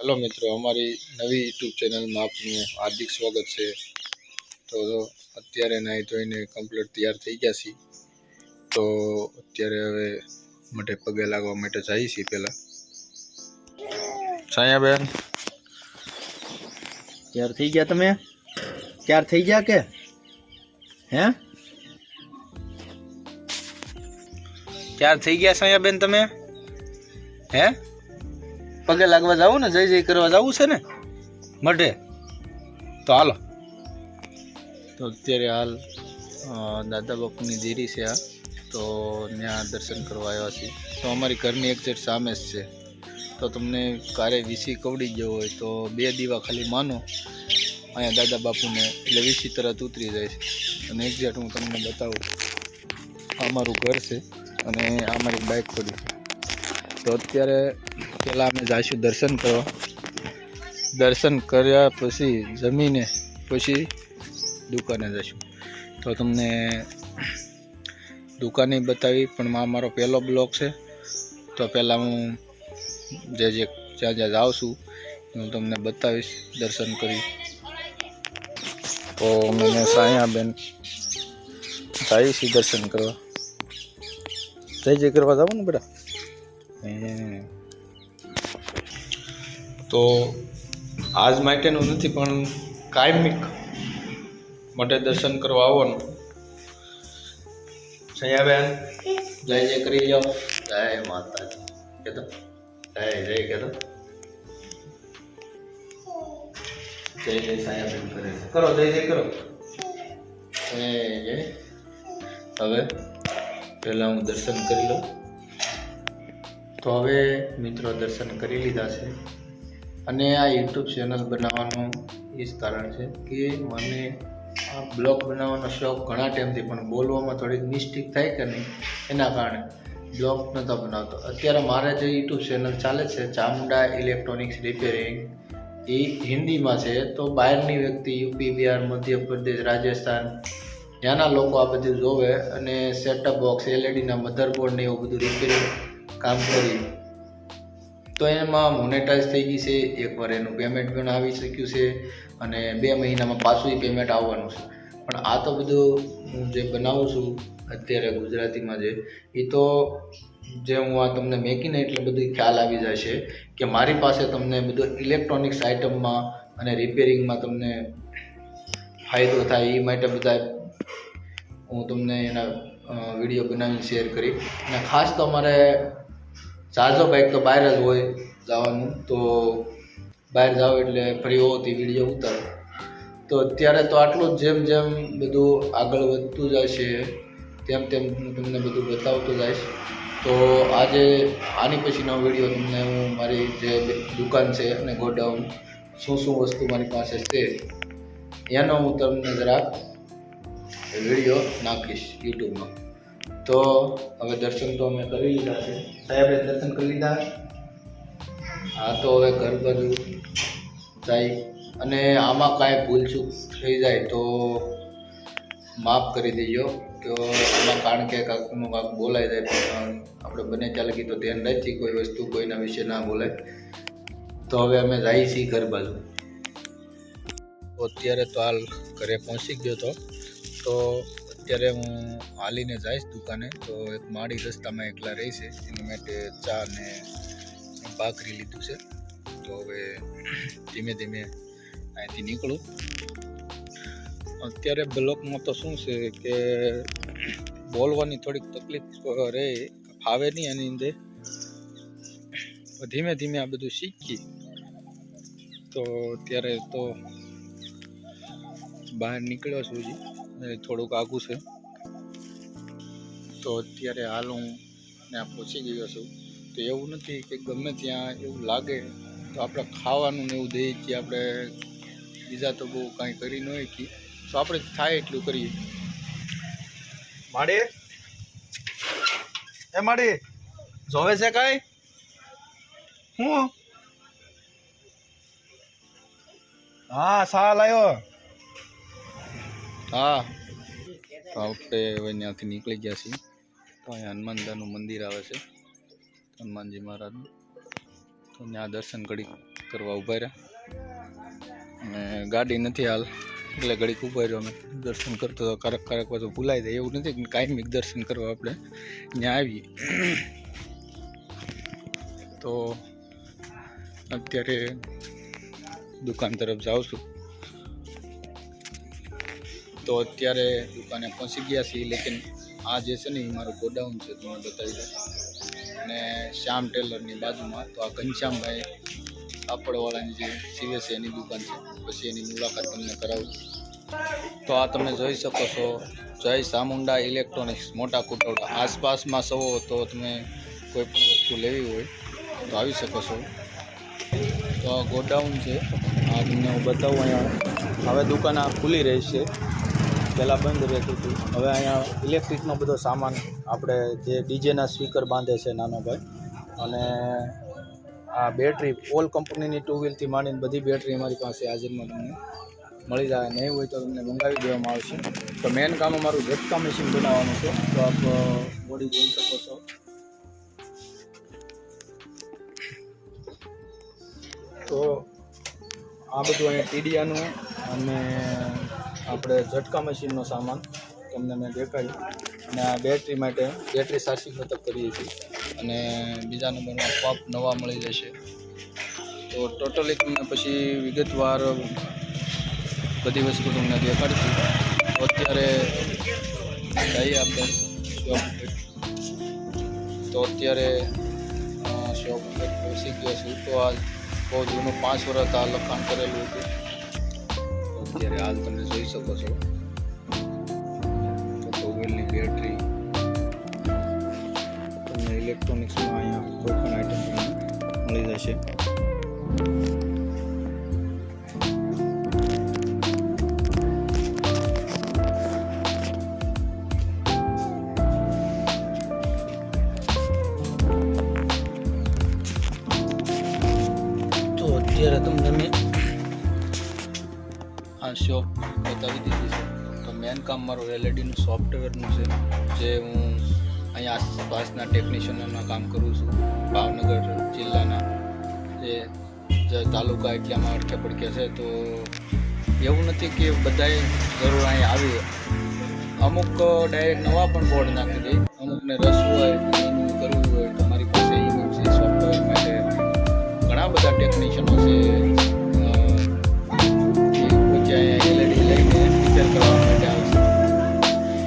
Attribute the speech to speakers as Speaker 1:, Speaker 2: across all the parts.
Speaker 1: Hello મિત્રો, અમારી નવી યુટ્યુબ ચેનલમાં આપનું હાર્દિક સ્વાગત છે. તો અત્યારે નાહી ધોઈને કમ્પ્લીટ તૈયાર થઈ ગયા છીએ. તો અત્યારે હવે માટે પગે લાગવા માટે જઈએ છીએ પહેલાં. સાયાબેન
Speaker 2: ત્યાર થઈ ગયા તમે? તૈયાર થઈ ગયા કે? હે? તૈયાર થઈ ગયા સાયાબેન તમે? હે? પગે લાગવા જવું ને, જય જય કરવા જવું છે ને? મઢે. તો હાલો.
Speaker 1: તો અત્યારે હાલ દાદા બાપુની દેરી છે આ. તો ત્યાં દર્શન કરવા આવ્યા છીએ. તો અમારી ઘરની એક્ઝેક્ટ સામે જ છે. તો તમને કારે વીસી કવડી ગયો હોય તો બે દીવા ખાલી માનો. અહીંયા દાદા બાપુને એટલે વીસી તરત ઉતરી જાય છે. અને એક્ઝેક્ટ હું તમને બતાવું. અમારું ઘર છે અને અમારી બાઇક ખોલી છે. તો અત્યારે પહેલાં અમે જઈશું દર્શન કરવા. દર્શન કર્યા પછી જમીને પછી દુકાને જઈશું. તો તમને દુકાને બતાવી, પણ આ મારો પહેલો બ્લોક છે. તો પહેલાં હું જે જે જ્યાં જ્યાં જાઉં છું હું તમને બતાવીશ દર્શન કરી. તો મને સાયાબેન જઈએ છીએ દર્શન કરવા. જય જય કરવા જાવ ને બેટા. તો આજ માટેનું નથી, પણ કાયમિક માટે દર્શન કરવા આવવાનું. સયાબેન જય જય કરી જાઓ જય માતાજી. કહેતો જય જય કહેતો જય જય સાયાબેન કરે કરો, જય જય કરો. જય જય. હવે પહેલાં હું દર્શન કરી લઉં. તો હવે મિત્રો દર્શન કરી લીધા છે. અને આ યુટ્યુબ ચેનલ બનાવવાનું એ જ કારણ છે કે મને આ બ્લોગ બનાવવાનો શોખ ઘણા ટાઈમથી પણ બોલવામાં થોડીક મિસ્ટેક થાય કે નહીં, એના કારણે બ્લોગ નહોતો બનાવતો. અત્યારે મારે જે યુટ્યુબ ચેનલ ચાલે છે, ચામુંડા ઇલેક્ટ્રોનિક્સ રિપેરિંગ એ હિન્દીમાં છે. તો બહારની વ્યક્તિ યુપી બિહાર, મધ્યપ્રદેશ, રાજસ્થાન, ત્યાંના લોકો આ બધું જોવે અને સેટઅપ બોક્સ એલઈડીના મધરબોર્ડને એવું બધું રિપેરિંગ કામ કરી તો એમાં મોનેટાઈઝ થઈ ગઈ છે. એકવાર એનું પેમેન્ટ પણ આવી શક્યું છે અને બે મહિનામાં પાછું એ પેમેન્ટ આવવાનું છે. પણ આ તો બધું હું જે બનાવું છું અત્યારે ગુજરાતીમાં જે એ તો જે હું આ તમને મેકીને એટલે બધું ખ્યાલ આવી જાય છે કે મારી પાસે તમને બધું ઇલેક્ટ્રોનિક્સ આઇટમમાં અને રિપેરિંગમાં તમને ફાયદો થાય એ માટે બધા હું તમને એના વીડિયો બનાવીને શેર કરી. અને ખાસ તો અમારે ઝાઝો બાઇક તો બહાર જ હોય જવાનું. તો બહાર જાઓ એટલે ફરી હોતી વીડિયો ઉતારો. તો અત્યારે તો આટલું જેમ જેમ બધું આગળ વધતું છે તેમ તેમ હું તમને બધું બતાવતો જઈશ. તો આજે આની પછીનો વીડિયો તમને હું મારી જે દુકાન છે અને ગોડાઉન, શું શું વસ્તુ મારી પાસે છે, એનો હું તમને જરાક વીડિયો નાખીશ યુટ્યુબમાં તો હવે દર્શન તો અમે કરી લીધા છે. સાહેબે દર્શન કરી લીધા? હા, તો હવે ઘર બાજુ જાય. અને આમાં કાંઈ ભૂલચૂક થઈ જાય તો માફ કરી દેજો. તો આમાં કારણ કે કાકનું કાંક બોલાઈ જાય, પણ આપણે બંને ચાલે તો ધ્યાન રાખી કોઈ વસ્તુ કોઈના વિશે ના બોલાય. તો હવે અમે જઈએ છીએ ઘર બાજુ. અત્યારે તો હાલ ઘરે પહોંચી ગયો તો અત્યારે હું હાલીને જઈશ દુકાને, તો એક માળી રસ્તામાં એકલા રહી છે. એની માટે ચા ને ભાખરી લીધું છે. તો હવે ધીમે ધીમે અહીંથી નીકળું. અત્યારે બ્લોકમાં તો શું છે કે બોલવાની થોડીક તકલીફ રહે, ફાવે નહીં એની અંદર. ધીમે ધીમે આ બધું શીખી. તો અત્યારે તો બહાર નીકળ્યો છું હજી. થોડુંક આઘું છે. તો અત્યારે હાલ હું ત્યાં પહોંચી ગયો છું. તો એવું નથી કે ગમે ત્યાં એવું લાગે, તો આપણે ખાવાનું ને એવું દઈએ કે આપણે બીજા તો બહુ કાંઈ કરી ન શકીએ. તો આપણે થાય એટલું કરીએ.
Speaker 2: માડી? એ માડી, જોવે છે કાંઈ? હું? હા સા લાયો
Speaker 1: હા. તો આપણે હવે ત્યાંથી નીકળી ગયા છીએ. તો અહીંયા હનુમાનદાનું મંદિર આવે છે. હનુમાનજી મહારાજનું. તો ત્યાં દર્શન ઘડીક
Speaker 2: કરવા ઊભા રહ્યા. અને ગાડી નથી હાલ. એટલે ઘડીક ઊભા રહ્યો અમે. દર્શન કરતો હતો કારક કારક પાછું ભૂલાઈ જાય. એવું નથી કાયમિક દર્શન કરવા આપણે ત્યાં આવીએ. તો અત્યારે દુકાન તરફ જાઉં છું. તો અત્યારે દુકાને પહોંચી ગયા છીએ, લેકિન આ જે છે ને એ મારું ગોડાઉન છે, તમને બતાવી દઉં. અને શ્યામ ટેલરની બાજુમાં, તો આ ઘનશ્યામભાઈ કાપડવાળાની જે સીવે છે, એની દુકાન છે. પછી એની મુલાકાત તમને કરાવું. તો આ તમે જોઈ શકો છો, જય સામુંડા ઇલેક્ટ્રોનિક્સ, મોટા કુટોડા આસપાસમાં સવો તો તમે કોઈ પણ વસ્તુ લેવી હોય તો આવી શકો છો. તો આ ગોડાઉન છે, આ તમને હું બતાવું અહીંયા. હવે દુકાન આ ખુલી રહી છે. પહેલાં બંધ રહેતું હતું. હવે અહીંયા ઇલેક્ટ્રિકનો બધો સામાન આપણે જે ડીજેના સ્પીકર બાંધે છે નાનો ભાઈ. અને આ બેટરી ઓલ કંપનીની ટુ વ્હીલથી માંડીને બધી બેટરી અમારી પાસે હાજરમાં તમને મળી જાય. નહીં હોય તો તમને મંગાવી દેવામાં આવશે. તો મેન કામ અમારું ઝટકા મશીન બનાવવાનું છે. તો આપ બોડી જોઈ શકો છો. તો આ બધું અહીંયા ટીડિયાનું અને આપણે ઝટકા મશીનનો સામાન તમને મેં દેખાડ્યું. અને આ બેટરી માટે બેટરી સાચી મતલબ કરીએ છીએ. અને બીજા નંબરમાં પંપ નવા મળી જશે. તો ટોટલી તમને પછી વિગતવાર બધી વસ્તુ તમને દેખાડીશું. તો અત્યારે જઈએ આપણે શોપ તો અત્યારે શોપ પહોંચી ગયો છું. તો આ બહુ જૂનું પાંચ વર્ષ આ લખાણ કરેલું હતું. અત્યારે હાલ તમે જોઈ શકો છો. તો બેટરી તમને ઇલેક્ટ્રોનિક્સમાં અહીંયા કોઈ પણ આઈટમ મળી જશે. અત્યારે તમને શોપ બતાવી દીધી છે. તો મેન કામ મારું એલઈડીનું સોફ્ટવેરનું છે, જે હું અહીંયા આસપાસના ટેકનિશિયનોના કામ કરું છું. ભાવનગર જિલ્લાના, જે તાલુકા એટલામાં અડકે પડકે છે, તો એવું નથી કે બધાએ જરૂર અહીંયા આવી અમુક ડાયરેક્ટ નવા પણ બોર્ડ નાખી દે. અમુકને રસ હોય, એનું કરવું હોય તમારી પાસે છે. સોફ્ટવેર માટે ઘણા બધા ટેકનિશિયનો
Speaker 1: છે જે અહીંયા કરવા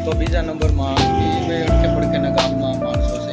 Speaker 1: તો બીજા નંબરમાં એ બે અડકે પડકેના ગામમાં માણસો
Speaker 2: છે